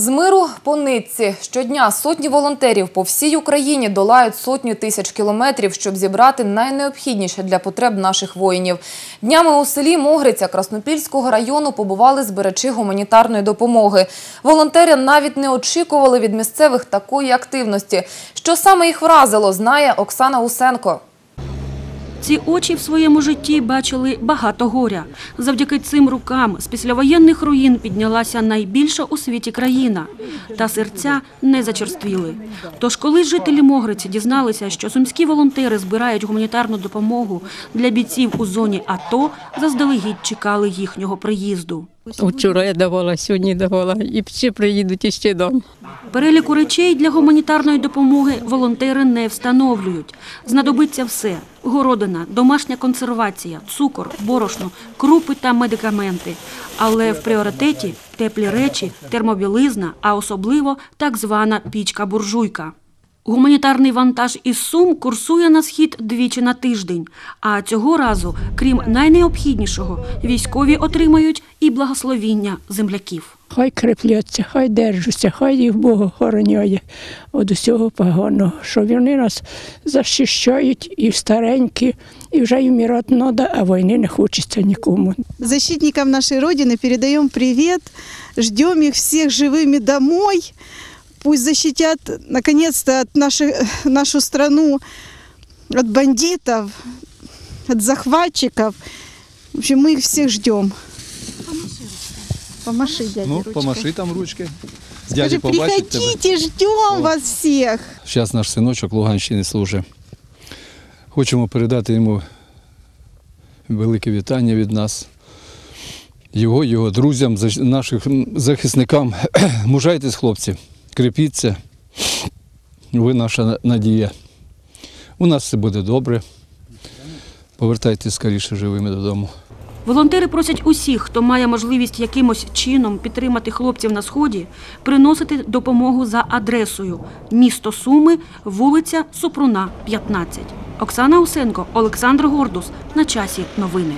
З миру по нитці щодня сотні волонтерів по всій Україні долають сотні тисяч кілометрів, щоб зібрати найнеобхідніше для потреб наших воїнів. Днями у селі Могриця Краснопільського району побували збирачі гуманітарної допомоги. Волонтери навіть не очікували від місцевих такої активності. Що саме їх вразило, знає Оксана Усенко. Ці очі в своєму житті бачили багато горя. Завдяки цим рукам з післявоєнних руїн піднялася найбільша у світі країна. Та серця не зачерствіли. Тож, коли жителі Могриці дізналися, що сумські волонтери збирають гуманітарну допомогу для бійців у зоні АТО, заздалегідь чекали їхнього приїзду. Вчора я давала, сьогодні давала, і ще приїдуть іще дам. Переліку речей для гуманітарної допомоги волонтери не встановлюють. Знадобиться все – городина, домашня консервація, цукор, борошно, крупи та медикаменти. Але в пріоритеті – теплі речі, термобілизна, а особливо так звана пічка-буржуйка. Гуманітарний вантаж із Сум курсує на схід двічі на тиждень. А цього разу, крім найнеобхіднішого, військові отримають і благословіння земляків. Хай крепляться, хай держаться, хай їх Бог охороняє від усього поганого, що вони нас захищають і старенькі, і вже й вмирати треба, а війни не хочеться нікому. защитникам нашей Родины передаем привет, ждем их всех живыми домой. Пусть защитят, наконец-то, от нашей, нашу страну от бандитов, от захватчиков. В общем, мы их всех ждем. Помаши, дядя, Ну, ручкой. помаши там ручки. Скажи, Дядя побачить тебе. приходите, ждем вас всех. Зараз наш синочок Луганщини служить. Хочемо передати йому велике вітання від нас, його, його друзям, нашим захисникам. Мужайтесь, хлопці, крепіться. Ви наша надія. У нас все буде добре. Повертайтесь скоріше живими додому. Волонтери просять усіх, хто має можливість якимось чином підтримати хлопців на сході, приносити допомогу за адресою місто Суми, вулиця Супруна, 15. Оксана Усенко, Олександр Гордус. На часі новини.